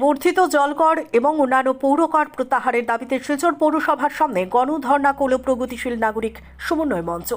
বর্ধিত জলকর এবং অন্যান্য পৌরকর প্রত্যাহারের দাবিতে শিলচর পৌরসভার সামনে গণধর্ণা করল প্রগতিশীল নাগরিক সমন্বয় মঞ্চ।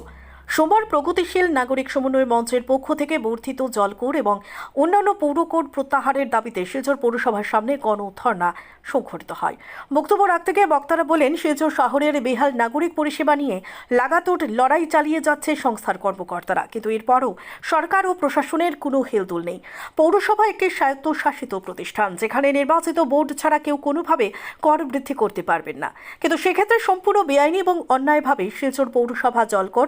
সোমবার প্রগতিশীল নাগরিক সমন্বয় মঞ্চের পক্ষ থেকে বর্ধিত জলকোর এবং অন্যান্য পৌরকর প্রত্যাহারের দাবিতে শিলচর পৌরসভার সামনে গণ গণধর্ণা সংঘটিত হয়। বক্তব্য রাখতে গিয়ে বক্তারা বলেন শিলচর শহরের বেহাল নাগরিক পরিষেবা নিয়ে লাগাতার লড়াই চালিয়ে যাচ্ছে সংস্থার কর্মকর্তারা। কিন্তু এরপরও সরকার ও প্রশাসনের কোনো হেলদুল নেই। পৌরসভা একটি স্বায়ত্তশাসিত প্রতিষ্ঠান, যেখানে নির্বাচিত বোর্ড ছাড়া কেউ কোনোভাবে কর বৃদ্ধি করতে পারবেন না। কিন্তু সেক্ষেত্রে সম্পূর্ণ বেআইনি এবং অন্যায়ভাবে শিলচর পৌরসভা জলকর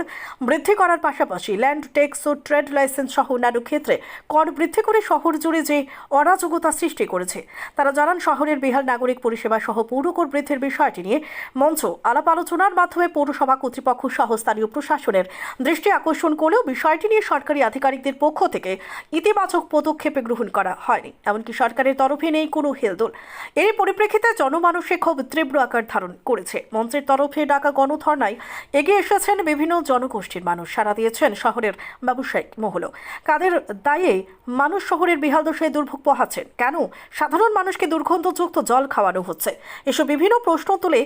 বৃদ্ধি করার পাশাপাশি ল্যান্ড ট্যাক্স ও ট্রেড লাইসেন্স সহ অন্যান্য ক্ষেত্রে কর বৃদ্ধি করে শহর জুড়ে যে অরাজকতা সৃষ্টি করেছে, তারা জানান শহরের বেহাল নাগরিক পরিষেবা সহ পৌরকর বৃদ্ধির বিষয়টি নিয়ে মঞ্চ আলাপ আলোচনার মাধ্যমে পৌরসভা কর্তৃপক্ষ সহ স্থানীয় প্রশাসনের দৃষ্টি আকর্ষণ করলেও বিষয়টি নিয়ে সরকারি আধিকারিকদের পক্ষ থেকে ইতিবাচক পদক্ষেপে গ্রহণ করা হয়নি। এমনকি সরকারের তরফে নেই কোনো হেলদোল। এর পরিপ্রেক্ষিতে জনমানসে ক্ষোভ তীব্র আকার ধারণ করেছে। মঞ্চের তরফে ডাকা গণধর্নায় এগিয়ে এসেছেন বিভিন্ন জনগোষ্ঠীর মানুষ সারা দিয়েছেন শহরের ব্যবসায়িক মহল কাদের দায়ে মানুষ শহরের বিহালদশায় দুর্ভোগ পোহাচ্ছেন? কেন? সাধারণ মানুষকে দুর্গন্ধযুক্ত জল খাওয়ানো হচ্ছে। এসব বিভিন্ন প্রশ্ন তুলে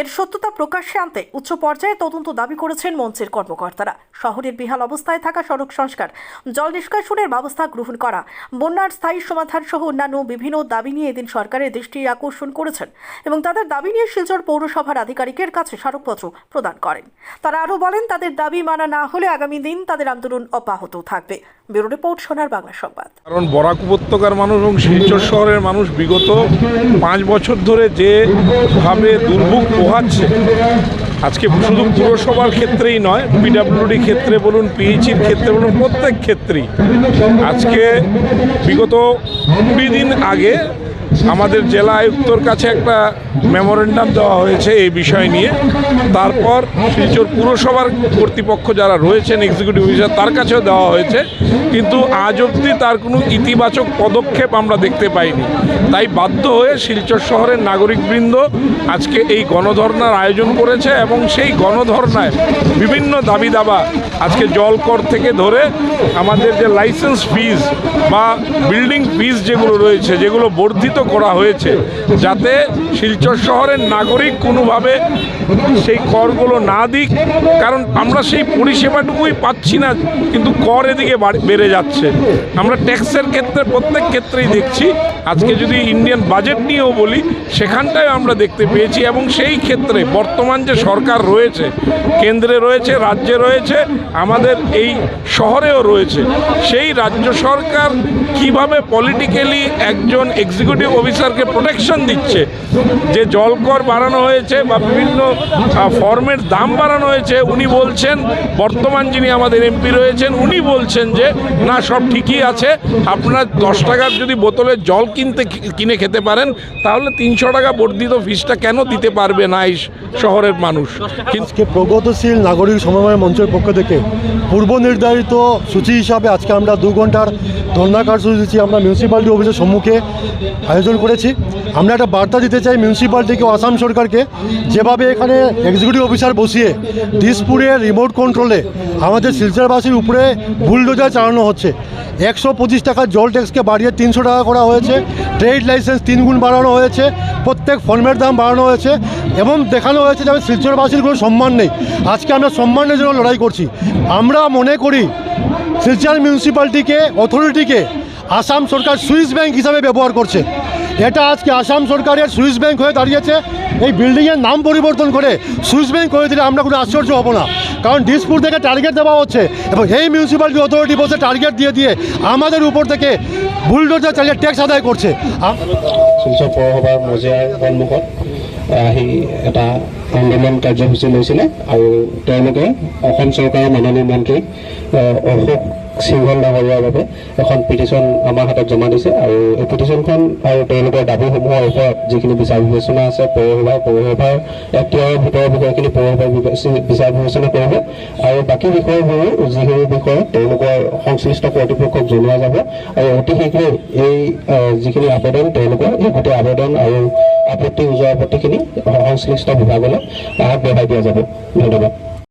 এর সত্যতা প্রকাশ্যে আনতে উচ্চ পর্যায়ে তদন্ত দাবি করেছেন মঞ্চের কর্মকর্তারা। শহরের বিহাল অবস্থায় থাকা সড়ক সংস্কার, জল নিষ্কাশনের ব্যবস্থা গ্রহণ করা, বন্যার স্থায়ী সমাধান সহ অন্যান্য বিভিন্ন দাবি নিয়ে এদিন সরকারের দৃষ্টি আকর্ষণ করেছেন এবং তাদের দাবি নিয়ে শিলচর পৌরসভার আধিকারিকের কাছে স্মারকপত্র প্রদান করেন। তারা আরও বলেন, তাদের দাবি মানা না হলে আগামী দিন তাদের আন্দোলন অব্যাহত থাকবে। ব্যুরো রিপোর্ট, সোনার বাংলা সংবাদ। কারণ বরাক উপত্যকার মানুষ এবং শিলচর শহরের মানুষ বিগত পাঁচ বছর ধরে যেভাবে দুর্ভোগ পোহাচ্ছে। আজকে শুধু পুরসভার ক্ষেত্রেই নয় পিডাব্লিউডি ক্ষেত্রে বলুন পিএইচির ক্ষেত্রে বলুন, প্রত্যেক ক্ষেত্রেই। আজকে বিগত কুড়ি দিন আগে আমাদের জেলা আয়ুক্তর কাছে একটা মেমোরেন্ডাম দেওয়া হয়েছে এই বিষয় নিয়ে। তারপর শিলচর পুরসভার কর্তৃপক্ষ যারা রয়েছেন এক্সিকিউটিভ অফিসার তার কাছেও দেওয়া হয়েছে। কিন্তু আজ অবধি তার কোনো ইতিবাচক পদক্ষেপ আমরা দেখতে পাইনি। তাই বাধ্য হয়ে শিলচর শহরের নাগরিকবৃন্দ আজকে এই গণধর্নার আয়োজন করেছে এবং সেই গণধর্নায় বিভিন্ন দাবি দাবা আজকে জলকর থেকে ধরে আমাদের যে লাইসেন্স ফিজ বা বিল্ডিং ফিজ যেগুলো রয়েছে, যেগুলো বর্ধিত করা হয়েছে যাতে শিলচর শহরের নাগরিক কোনোভাবে সেই করগুলো না দিক। কারণ আমরা সেই পরিষেবাটুকুই পাচ্ছি না, কিন্তু কর এদিকে বেড়ে যাচ্ছে। আমরা ট্যাক্সের ক্ষেত্রে প্রত্যেক ক্ষেত্রেই দেখছি আজকে যদি ইন্ডিয়ান বাজেট নিয়েও বলি, সেখানটায় আমরা দেখতে পেয়েছি এবং সেই ক্ষেত্রে বর্তমান যে সরকার রয়েছে, কেন্দ্রে রয়েছে, রাজ্যে রয়েছে, আমাদের এই শহরেও রয়েছে, সেই রাজ্য সরকার কীভাবে পলিটিক্যালি একজন এক্সিকিউটিভ অফিসারকে প্রোটেকশন দিচ্ছে? যে জলকর বাড়ানো হয়েছে বা বিভিন্ন ফর্মের দাম বাড়ানো হয়েছে, উনি বলছেন, বর্তমান যিনি আমাদের এমপি রয়েছেন, উনি বলছেন যে, না, সব ঠিকই আছে, আপনার দশ টাকার যদি বোতলের জল কিনতে কিনে খেতে পারেন, তাহলে তিনশো টাকা বর্ধিত ফিসটা কেন দিতে পারবে না এই শহরের মানুষ? আজকে প্রগতিশীল নাগরিক সমন্বয় মঞ্চের পক্ষ থেকে পূর্ব নির্ধারিত সূচি হিসাবে আজকে আমরা দু ঘণ্টার ধর্ণা কার্যসূচি আমরা মিউনিসিপ্যালিটি অফিসের সম্মুখে আয়োজন করেছি। আমরা একটা বার্তা দিতে চাই মিউনিসিপ্যালিটিকে আসাম সরকারকে, যেভাবে এখানে এক্সিকিউটিভ অফিসার বসিয়ে দিসপুরের রিমোট কন্ট্রোলে আমাদের শিলচরবাসীর উপরে বুলডোজার চালানো হচ্ছে। একশো পঁচিশ টাকার জল ট্যাক্সকে বাড়িয়ে তিনশো টাকা করা হয়েছে। ট্রেড লাইসেন্স তিন গুণ বাড়ানো হয়েছে, প্রত্যেক ফর্মের দাম বাড়ানো হয়েছে এবং দেখানো হয়েছে যে শিলচরবাসীর কোনো সম্মান নেই। আজকে আমরা সম্মানের জন্য লড়াই করছি। আমরা মনে করি শিলচর মিউনিসিপ্যালিটিকে অথরিটিকে আসাম সরকার সুইস ব্যাংক হিসাবে ব্যবহার করছে। এটা আজকে আসাম সরকারের সুইস ব্যাংক হয়ে দাঁড়িয়েছে। এই বিল্ডিংয়ের নাম পরিবর্তন করে সুইস ব্যাংক করে দিলে আমরা কোনো আশ্চর্য হব না। কারণ ডিসপুর থেকে টার্গেট দেওয়া হচ্ছে এবং এই মিউনিসিপ্যালিটি অথরিটি বসে টার্গেট দিয়ে দিয়ে আমাদের উপর থেকে বুলডোজার চালিয়ে ট্যাক্স আদায় করছে। পৌৰসভাৰ মজিয়াৰ সন্মুখত, আহি এটা আন্দোলন কাৰ্যসূচী লৈছিলে আৰু তেওঁলোকে অসম চৰকাৰৰ মাননীয় মন্ত্ৰী অশোক সিংহল ডাঙৰীয়াৰ বাবে এখন পিটিশ্যন আমাৰ হাতত জমা দিছে আৰু এই পিটিশ্যনখন আৰু তেওঁলোকৰ দাবীসমূহৰ ওপৰত যিখিনি বিচাৰ বিবেচনা আছে পৌৰসভাই পৌৰসভাৰ এখতিয়াৰৰ ভিতৰৰ বিষয়খিনি পৌৰসভাই বিচাৰ বিবেচনা কৰিব। আৰু বাকী বিষয়বোৰ যিখিনি বিষয় তেওঁলোকৰ সংশ্লিষ্ট কৰ্তৃপক্ষক জনোৱা যাব আৰু অতি শীঘ্ৰে এই যিখিনি আবেদন তেওঁলোকৰ এই গোটেই আবেদন আৰু আপত্তি ওজৰ আপত্তিখিনি সংশ্লিষ্ট বিভাগলৈ আগবঢ়াই দিয়া যাব। ধন্যবাদ।